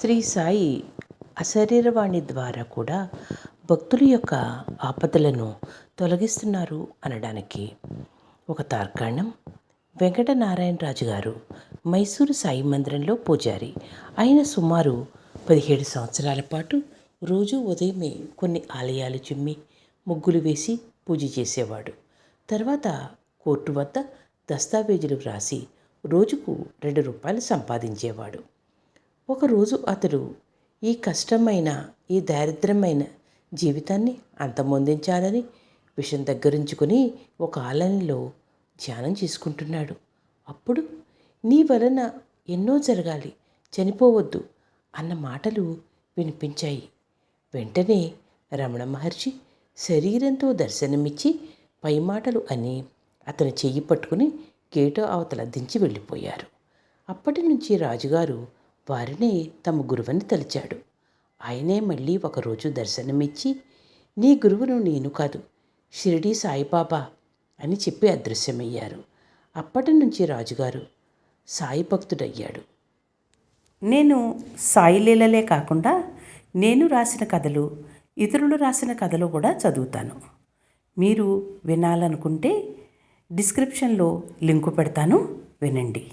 శ్రీ సాయి అశరీరవాణి ద్వారా కూడా భక్తుల యొక్క ఆపదలను తొలగిస్తున్నారు అనడానికి ఒక తార్కాణం వెంకటనారాయణరాజు గారు మైసూరు సాయి మందిరంలో పూజారి. ఆయన సుమారు పదిహేడు సంవత్సరాల పాటు రోజు ఉదయమే కొన్ని ఆలయాలు చిమ్మి ముగ్గులు వేసి పూజ చేసేవాడు. తర్వాత కోర్టు వద్ద దస్తావేజులు వ్రాసి రోజుకు రెండు రూపాయలు సంపాదించేవాడు. ఒకరోజు అతడు ఈ కష్టమైన ఈ దారిద్ర్యమైన జీవితాన్ని అంతమొందించాలని విషం దగ్గరించుకొని ఒక ఆలయంలో ధ్యానం చేసుకుంటున్నాడు. అప్పుడు నీ వలన ఎన్నో జరగాలి చనిపోవద్దు అన్న మాటలు వినిపించాయి. వెంటనే రమణ మహర్షి శరీరంతో దర్శనమిచ్చి పై మాటలు అని అతని చెయ్యి పట్టుకుని గేటు అవతల దించి వెళ్ళిపోయారు. అప్పటి నుంచి రాజుగారు వారిని తమ గురువని తలిచాడు. ఆయనే మళ్ళీ ఒకరోజు దర్శనమిచ్చి నీ గురువును నేను కాదు షిరిడి సాయిబాబా అని చెప్పి అదృశ్యమయ్యారు. అప్పటి నుంచి రాజుగారు సాయి భక్తుడయ్యాడు. నేను సాయిలీలలే కాకుండా నేను రాసిన కథలు ఇతరులు రాసిన కథలు కూడా చదువుతాను. మీరు వినాలనుకుంటే డిస్క్రిప్షన్లో లింకు పెడతాను వినండి.